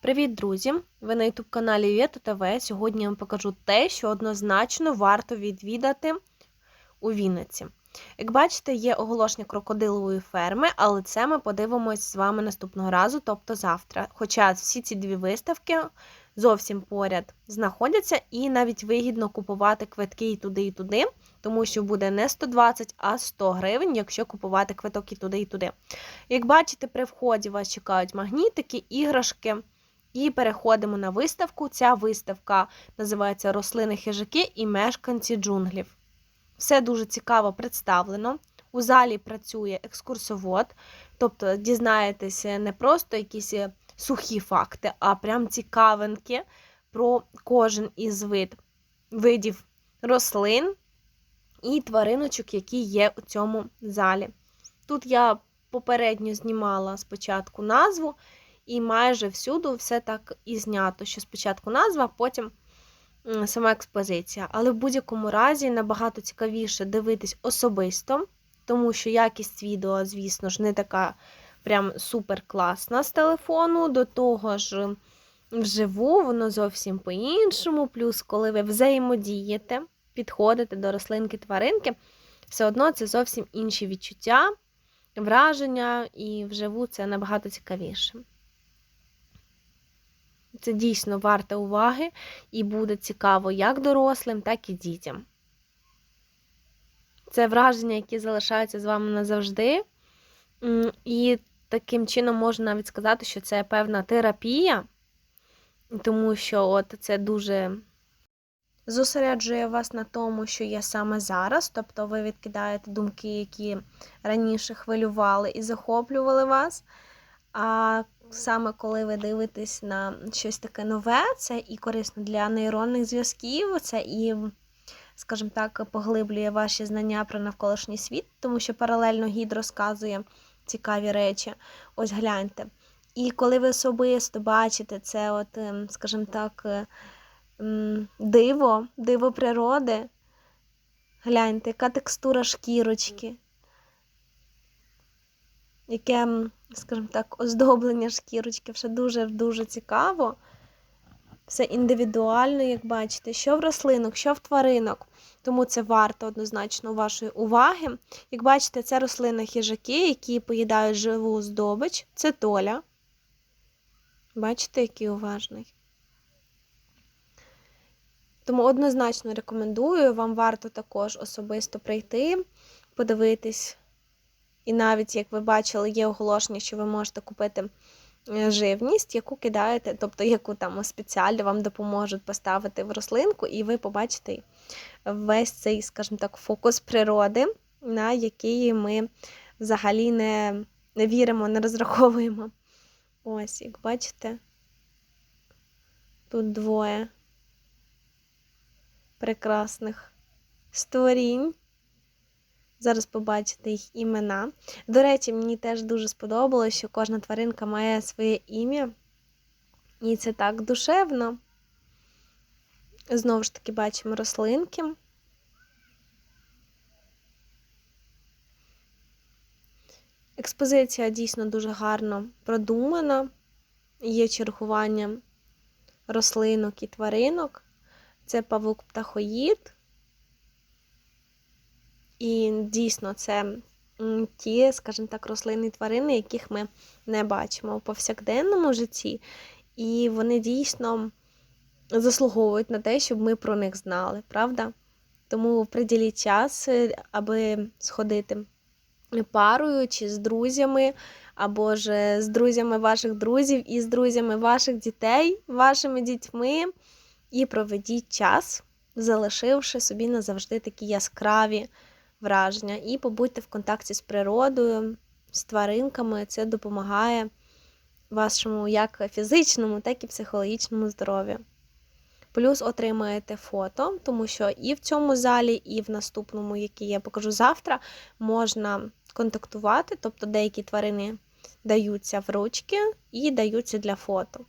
Привіт, друзі! Ви на youtube каналі Вєта ТВ. Сьогодні я вам покажу те, що однозначно варто відвідати у Вінниці. Як бачите, є оголошення крокодилової ферми, але це ми подивимось з вами наступного разу, тобто завтра. Хоча всі ці дві виставки зовсім поряд знаходяться, і навіть вигідно купувати квитки і туди, і туди, тому що буде не 120, а 100 гривень, якщо купувати квиток і туди, і туди. Як бачите, при вході вас чекають магнітики, іграшки. І переходимо на виставку. Ця виставка називається Рослини хижаки і мешканці джунглів. Все дуже цікаво представлено. У залі працює екскурсовод, тобто дізнаєтеся не просто якісь сухі факти, а прям цікавинки про кожен із вид, видів рослин і твариночок, які є у цьому залі. Тут я попередньо знімала спочатку назву. І майже всюди все так і знято, що спочатку назва, потім сама експозиція. Але в будь-якому разі набагато цікавіше дивитись особисто, тому що якість відео, звісно ж, не така прям супер класна з телефону. До того ж, вживу, воно зовсім по-іншому. Плюс, коли ви взаємодієте, підходите до рослинки-тваринки, все одно це зовсім інші відчуття, враження, і вживу це набагато цікавіше. Це дійсно варте уваги і буде цікаво як дорослим, так і дітям. Це враження, які залишаються з вами назавжди. І таким чином можна навіть сказати, що це певна терапія, тому що от це дуже зосереджує вас на тому, що є саме зараз. Тобто ви відкидаєте думки, які раніше хвилювали і захоплювали вас. А саме коли ви дивитесь на щось таке нове, це і корисно для нейронних зв'язків, це і, скажімо так, поглиблює ваші знання про навколишній світ, тому що паралельно гід розказує цікаві речі. Ось гляньте. І коли ви особисто бачите це, от, ем, скажімо так, ем, диво, диво природи, гляньте, яка текстура шкірочки яке, скажімо так, оздоблення шкірочки вже дуже-дуже цікаво. Все індивідуально, як бачите, що в рослинок, що в тваринок. Тому це варто однозначно вашої уваги. Як бачите, це рослини хижаки, які поїдають живу здобич. Це толя. Бачите, який уважний. Тому однозначно рекомендую, вам варто також особисто прийти, подивитись і навіть, як ви бачили, є оголошення, що ви можете купити е, живність, яку кидаєте, тобто яку там спеціально вам допоможуть поставити в рослинку, і ви побачите весь цей, скажімо так, фокус природи, на який ми взагалі не, не віримо, не розраховуємо. Ось, як бачите, тут двоє прекрасних створінь. Зараз побачите їх імена. До речі, мені теж дуже сподобалось, що кожна тваринка має своє ім'я. І це так душевно. Знову ж таки, бачимо рослинки. Експозиція дійсно дуже гарно продумана. Є чергування рослинок і тваринок. Це павук птахоїд. І дійсно це ті, скажімо так, рослинні тварини, яких ми не бачимо в повсякденному житті, і вони дійсно заслуговують на те, щоб ми про них знали, правда? Тому приділіть час, е, аби сходити парою чи з друзями, або ж з друзями ваших друзів і з друзями ваших дітей, вашими дітьми, і проведіть час, залишивши собі назавжди такі яскраві враження. І побудьте в контакті з природою, з тваринками. Це допомагає вашому як фізичному, так і психологічному здоров'ю. Плюс отримаєте фото, тому що і в цьому залі, і в наступному, який я покажу завтра, можна контактувати, тобто деякі тварини даються в ручки і даються для фото.